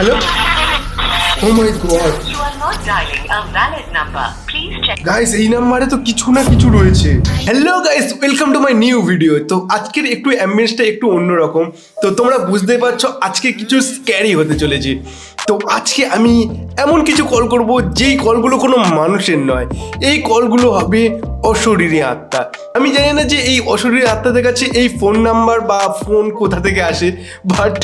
Hello? Oh my god. Guys এই নাম্বারে তো কিছু না কিছু রয়েছে। Hello guys welcome to my new video তো আজকের একটু অ্যাম্বিয়েন্সটা একটু অন্যরকম। তো তোমরা বুঝতে পারছ, আজকে কিছু স্ক্যারি হতে চলেছে। তো আজকে আমি এমন কিছু কল করব, যেই কলগুলো কোনো মানুষের নয়। এই কলগুলো হবে অশরীরী আত্মা। আমি জানি না যে এই অশরীরী আত্মাদের কাছে এই ফোন নাম্বার বা ফোন কোথা থেকে আসে বাট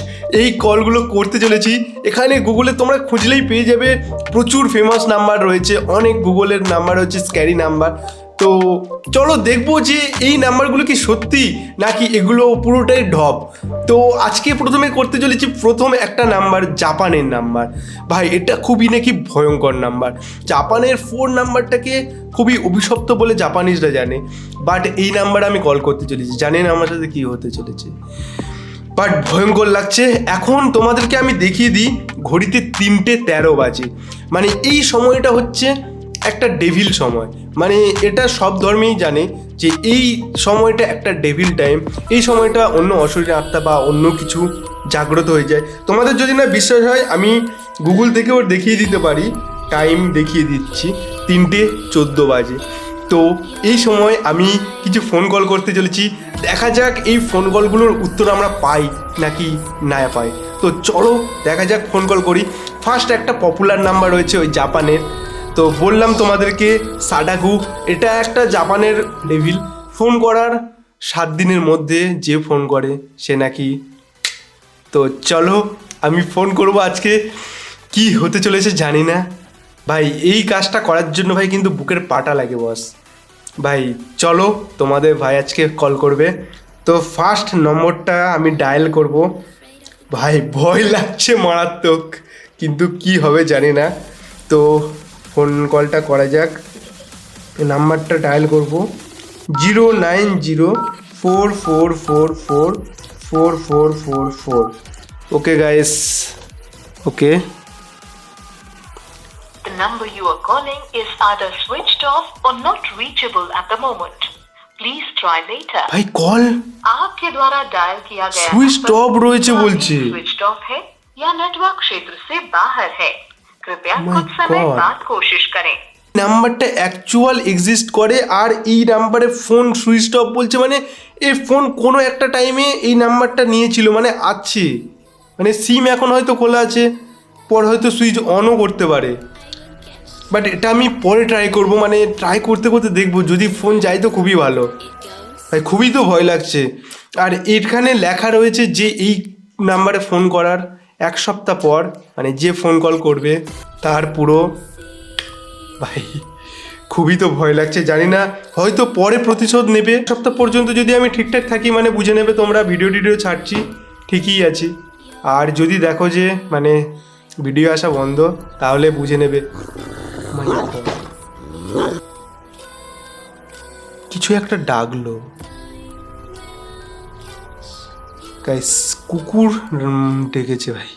এই কলগুলো করতে চলেছি। এখানে গুগলে তোমরা খুঁজলেই পেয়ে যাবে প্রচুর ফেমাস নাম্বার রয়েছে, অনেক গুগলের নাম্বার হচ্ছে স্ক্যারি নাম্বার তো চলো দেখব যে এই নাম্বারগুলো কি সত্যি নাকি এগুলো পুরোটাই ঢপ। তো আজকে প্রথমে করতে চলেছি প্রথম একটা নাম্বার জাপানের নাম্বার ভাই, এটা খুবই নাকি ভয়ঙ্কর নাম্বার জাপানের ফোন নাম্বারটাকে খুবই অভিশপ্ত বলে জাপানিজরা জানে। বাট এই নাম্বারে আমি কল করতে চলেছি। জানেন আমার সাথে কী হতে চলেছে। বাট ভয়ঙ্কর লাগছে। এখন তোমাদেরকে আমি দেখিয়ে দিই ঘড়িতে তিনটে তেরো বাজে। মানে এই সময়টা হচ্ছে একটা ডেভিল সময়। মানে এটা সব ধর্মেই জানে যে এই সময়টা একটা ডেভিল টাইম এই সময়টা অন্য অশরীর আত্মা বা অন্য কিছু জাগ্রত হয়ে যায়। তোমাদের যদি না বিশ্বাস হয়, আমি গুগল থেকেও দেখিয়ে দিতে পারি। টাইম দেখিয়ে দিচ্ছি, তিনটে চোদ্দ বাজে। তো এই সময় আমি কিছু ফোন কল করতে চলেছি। দেখা যাক এই ফোন কলগুলোর উত্তর আমরা পাই নাকি না পাই। তো চলো দেখা যাক ফোন কল করি। ফার্স্ট একটা পপুলার নাম্বার রয়েছে ওই জাপানের। তো বললাম তোমাদেরকে সাডাগু এটা একটা জাপানের ডেভিল ফোন করার সাত দিনের মধ্যে যে ফোন করে, সে নাকি। তো চলো, আমি ফোন করব আজকে। কি হতে চলেছে জানি না। ভাই, এই কাজটা করার জন্য ভাই কিন্তু বুকের পাটা লাগে বস ভাই, চলো তোমাদের ভাই আজকে কল করবে। তো ফার্স্ট নম্বরটা আমি ডায়াল করব। ভাই, ভয় লাগছে মারাত্মক, কিন্তু কি হবে জানি না। তো ফোন কলটা করা যাক। নাম্বারটা ডায়াল করব। Zero nine zero four four four four four four four four. Okay guys okay. The number you are calling is either switched off or not reachable at the moment. Please try later. ভাই call आपके द्वारा dial किया गया Switched number off রয়েছে अभी বলছে। switched off है या नेटवर्क क्षेत्र से बाहर है कृपया Oh my कुछ समय God. बाद कोशिश करें নাম্বারটা অ্যাকচুয়াল এক্সিস্ট করে আর এই নাম্বারে ফোন সুইচ অফ বলছে মানে এই ফোন কোনো একটা টাইমে এই নাম্বারটা নিয়েছিল মানে আছে মানে সিম এখন হয়তো খোলা আছে পর হয়তো সুইচ অনও করতে পারে বাট এটা আমি পরে ট্রাই করব মানে ট্রাই করতে করতে দেখব, যদি ফোন যায় তো খুবই ভালো। ভাই, খুবই তো ভয় লাগছে। আর এখানে লেখা রয়েছে যে এই নাম্বারে ফোন করার এক সপ্তাহ পর মানে যে ফোন কল করবে, তার পুরো ভাই, খুবই তো ভয় লাগছে, জানি না, হয়তো পরে প্রতিশোধ নেবে। সপ্তাহ পর্যন্ত যদি আমি ঠিকঠাক থাকি মানে বুঝে নেবে তোমরা ভিডিও টিডিও ছাড়ছি, ঠিকই আছি। আর যদি দেখো যে মানে ভিডিও আসা বন্ধ, তাহলে বুঝে নেবে। কিছু একটা ডাকলো। কুকুর ডেকেছে ভাই।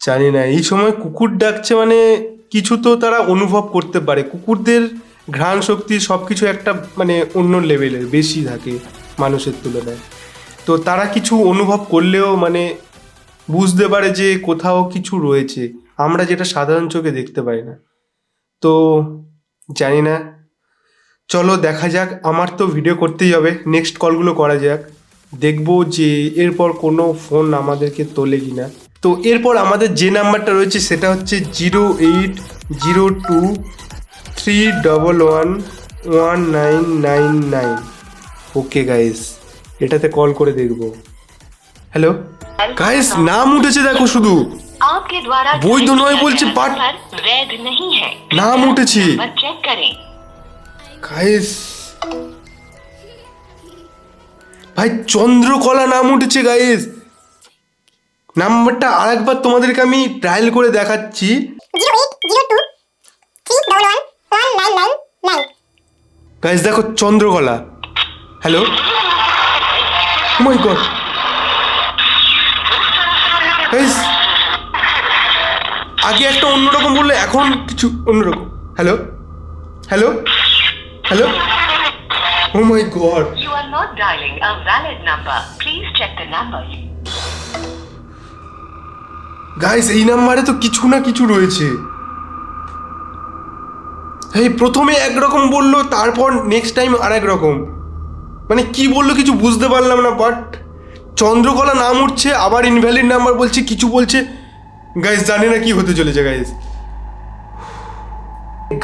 জানি না, এই সময় কুকুর ডাকছে মানে কিছু তো তারা অনুভব করতে পারে। কুকুরদের ঘ্রাণ শক্তি সব কিছু একটা মানে অন্য লেভেলের বেশি থাকে মানুষের তুলনায়। তো তারা কিছু অনুভব করলেও মানে বুঝতে পারে যে কোথাও কিছু রয়েছে। আমরা যেটা সাধারণ চোখে দেখতে পাই না। তো জানি না। চলো দেখা যাক আমার তো ভিডিও করতেই হবে। নেক্সট কলগুলো করা যাক। দেখব যে এরপর কোনো ফোন আমাদেরকে তোলে কি না তো এরপর আমাদের যে নাম্বারটা রয়েছে সেটা হচ্ছে zero eight zero two three double one one nine nine nine okay guys এটাতে কল করে দেখব। হ্যালো গাইস নাম উঠেছে দেখো শুধু। বই তো নয় বলছি পাট নাম উঠেছি চেক করেন গাইস ভাই চন্দ্রকলা নাম উঠেছে গাইস নাম্বারটা আরেকবার তোমাদেরকে আমি ট্রায়াল করে দেখাচ্ছি গাইস দেখো Chandrakala hello my God guys আগে একটা অন্যরকম বললে এখন কিছু অন্যরকম। Hello hello hello oh my God are not dialing a valid number. Please check the number. Guys এই নাম্বারে তো কিছু না কিছু রয়েছে। এই প্রথমে একরকম বলল তারপর নেক্সট টাইম আর এক রকম মানে কি বলল কিছু বুঝতে পারলাম না বাট চন্দ্রকলা নাম উঠছে আবার ইনভ্যালিড নাম্বার বলছে কিছু বলছে। গাইস জানি না কি হতে চলেছে গাইস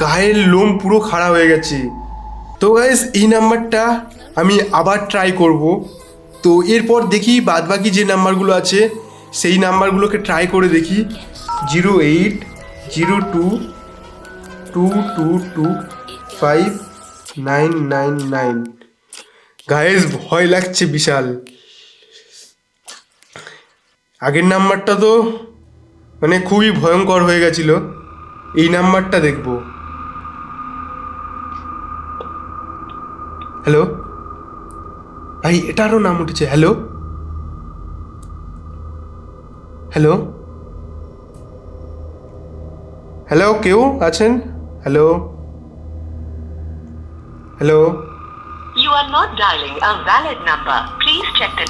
গায়ের লোম পুরো খাড়া হয়ে গেছে। তো গাইস এই নাম্বারটা আমি আবার ট্রাই করব। তো, এরপর দেখি বাদবাকি যে নাম্বারগুলো আছে, সেই নাম্বারগুলোকে ট্রাই করে দেখি। Zero eight, zero two two two two five nine nine nine guys ভয় লাগছে বিশাল। আগের নাম্বারটা তো মানে খুবই ভয়ঙ্কর হয়ে গেছিল। এই নাম্বারটা দেখব। হ্যালো? ভাই এটারও নাম উঠেছে। হ্যালো? হ্যালো? হ্যালো কেউ আছেন? Hello? Hello? You are not dialing a valid number. Please check the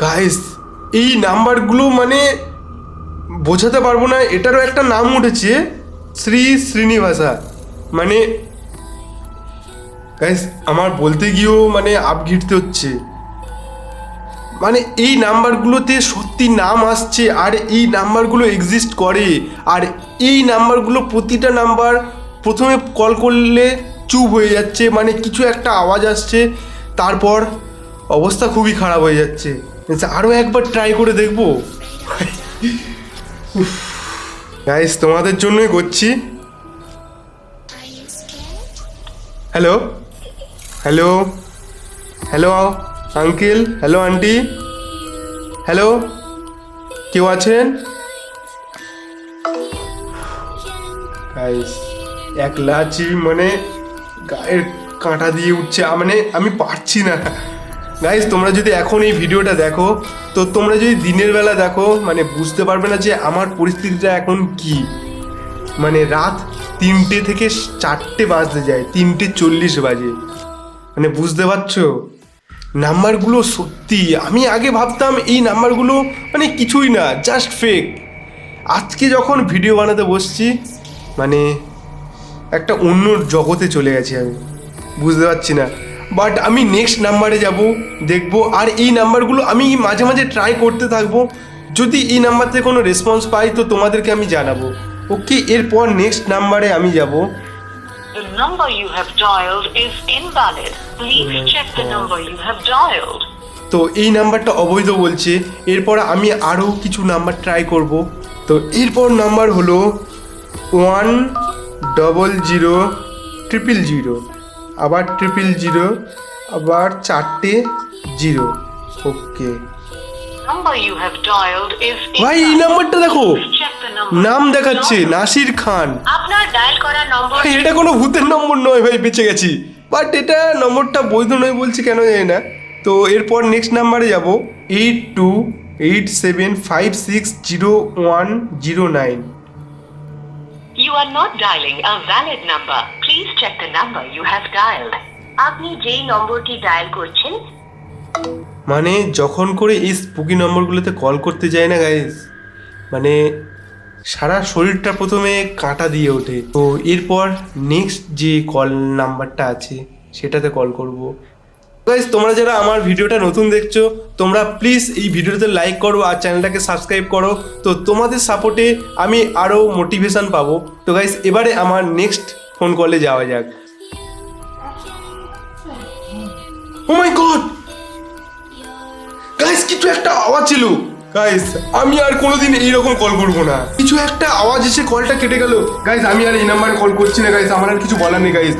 guys এই নাম্বারগুলো মানে বোঝাতে পারব না, এটারও একটা নাম উঠেছে, শ্রী শ্রীনিবাসা। মানে আমার বলতে গিয়েও মানে আপ ঘিরতে হচ্ছে। মানে এই নাম্বারগুলোতে সত্যি নাম আসছে, আর এই নাম্বারগুলো এক্সিস্ট করে, আর এই নাম্বারগুলো প্রতিটা নাম্বার প্রথমে কল করলে চুপ হয়ে যাচ্ছে মানে কিছু একটা আওয়াজ আসছে, তারপর অবস্থা খুবই খারাপ হয়ে যাচ্ছে। আরও একবার ট্রাই করে দেখব। গাইস তোমাদের জন্যই করছি। Hello hello hello uncle hello aunty hello কেউ আছেন? গাইস একলা আছি মানে গায়ের কাঁটা দিয়ে উঠছে মানে আমি পারছি না। গাইস তোমরা যদি এখন এই ভিডিওটা দেখো, তো তোমরা যদি দিনের বেলা দেখো মানে বুঝতে পারবে না যে আমার পরিস্থিতিটা এখন কি। মানে রাত তিনটে থেকে চারটে বাজতে যায়, তিনটে চল্লিশ বাজে। মানে বুঝতে পারছ? নাম্বারগুলো সত্যি, আমি আগে ভাবতাম এই নাম্বারগুলো মানে কিছুই না জাস্ট ফেক আজকে যখন ভিডিও বানাতে বসছি মানে একটা অন্য জগতে চলে গেছি আমি, বুঝতে পারছি না। বাট আমি নেক্সট নাম্বারে যাব দেখব আর এই নাম্বারগুলো আমি মাঝে মাঝে ট্রাই করতে থাকব। যদি এই নাম্বার থেকে কোনো রেসপন্স পাই তো তোমাদেরকে আমি জানাব। ওকে এরপর নেক্সট নাম্বারে আমি যাব। The number you have dialed is invalid. Please check the number you have dialed. তো এই নাম্বারটা অবৈধ বলছে। এরপর আমি আরও কিছু নাম্বার ট্রাই করব। তো এরপর নাম্বার হলো one double zero triple zero আবার ট্রিপল জিরো আবার চারটে জিরো ওকে ভাই এই নাম্বারটা দেখো. নাম দেখাচ্ছে নাসির খান। আপনার ডায়াল করা নম্বর ভাই, এটা কোনো ভূতের নম্বর নয় ভাই বেঁচে গেছি। বাট এটা নম্বরটা বৈধ নয় বলছি কেন জানি না। তো এরপর নেক্সট নাম্বারে যাব। Eight two eight seven five six zero one zero nine You are not dialing a valid number. Please check the number you have dialed. আপনি যেই নম্বরটি ডায়াল করছেন মানে যখন করে এই স্পুকি নম্বরগুলোতে কল করতে যায় না গাইজ মানে সারা শরীরটা প্রথমে কাঁটা দিয়ে ওঠে। তো এরপর নেক্সট যে কল নাম্বারটা আছে, সেটাতে কল করব। গাইজ তোমরা যারা আমার ভিডিওটা নতুন দেখছ, তোমরা প্লিজ এই ভিডিওতে লাইক করো আর চ্যানেলটাকে সাবস্ক্রাইব করো। তো তোমাদের সাপোর্টে আমি আরও মোটিভেশন পাবো। তো গাইজ এবারে আমার নেক্সট ফোন করলে যাওয়া যাক। ও মাই গড গাইস কিছু একটা আওয়াজ ছিল। গাইস আমি আর কোনোদিন এইরকম কল করব না। কিছু একটা আওয়াজ এসে কলটা কেটে গেল। গাইস আমি আর এই নাম্বারে কল করছি না গাইস আমার আর কিছু বলার নেই গাইস